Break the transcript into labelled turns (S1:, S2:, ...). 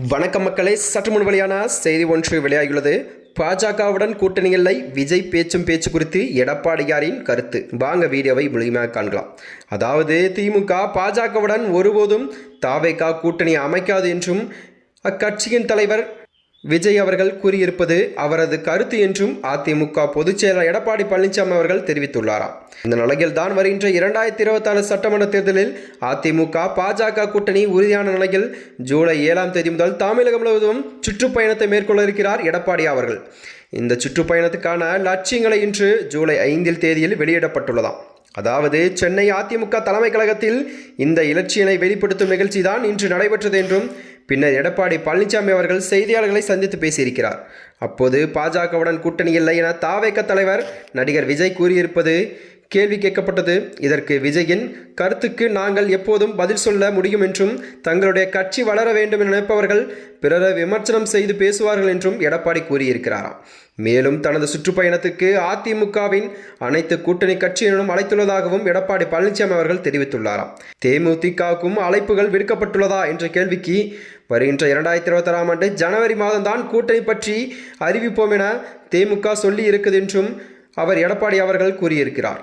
S1: வணக்கம் மக்களே சற்று முன் வெளியான செய்தி ஒன்று வெளியாகியுள்ளது. பாஜகவுடன் கூட்டணி இல்லை விஜய் பேச்சும் பேச்சு குறித்து எடப்பாடியாரின் கருத்து. வாங்க வீடியோவை முழுமையாக காண்கலாம். அதாவது திமுக பாஜகவுடன் ஒருபோதும் தாவேகா கூட்டணி அமைக்காது என்றும் அக்கட்சியின் தலைவர் விஜய் அவர்கள் கூறியிருப்பது அவரது கருத்து என்றும் அதிமுக பொதுச்செயலர் எடப்பாடி பழனிசாமி அவர்கள் தெரிவித்துள்ளாராம். இந்த நிலையில் தான் வருகின்ற இரண்டாயிரத்தி இருபத்தாறு சட்டமன்ற தேர்தலில் அதிமுக பாஜக கூட்டணி உறுதியான நிலையில் ஜூலை ஏழாம் தேதி முதல் தமிழகம் முழுவதும் சுற்றுப்பயணத்தை மேற்கொள்ள இருக்கிறார் எடப்பாடி அவர்கள். இந்த சுற்றுப்பயணத்துக்கான லட்சியங்களை இன்று ஜூலை ஐந்தில் தேதியில் வெளியிடப்பட்டுள்ளதாம். அதாவது சென்னை அதிமுக தலைமை கழகத்தில் இந்த இலட்சியனை வெளிப்படுத்தும் நிகழ்ச்சி தான் இன்று நடைபெற்றது என்றும் பின்னர் எடப்பாடி பழனிசாமி அவர்கள் செய்தியாளர்களை சந்தித்து பேசியிருக்கிறார். அப்போது பாஜகவுடன் கூட்டணி இல்லை என தாவேக்க தலைவர் நடிகர் விஜய் கூறியிருப்பது கேள்வி கேட்கப்பட்டது. இதற்கு விஜயின் கருத்துக்கு நாங்கள் எப்போதும் பதில் சொல்ல முடியும் என்றும் தங்களுடைய கட்சி வளர வேண்டும் என நினைப்பவர்கள் பிறரை விமர்சனம் செய்து பேசுவார்கள் என்றும் எடப்பாடி கூறியிருக்கிறாராம். மேலும் தனது சுற்றுப்பயணத்துக்கு அதிமுகவின் அனைத்து கூட்டணி கட்சியினரும் அழைத்துள்ளதாகவும் எடப்பாடி பழனிசாமி அவர்கள் தெரிவித்துள்ளாராம். தேமுதிகவுக்கும் அழைப்புகள் விடுக்கப்பட்டுள்ளதா என்ற கேள்விக்கு வருகின்ற இரண்டாயிரத்தி இருபத்தாறாம் ஆண்டு ஜனவரி மாதம்தான் கூட்டணி பற்றி அறிவிப்போம் என தேமுக சொல்லி இருக்குது என்றும் அவர் எடப்பாடி அவர்கள் கூறியிருக்கிறார்.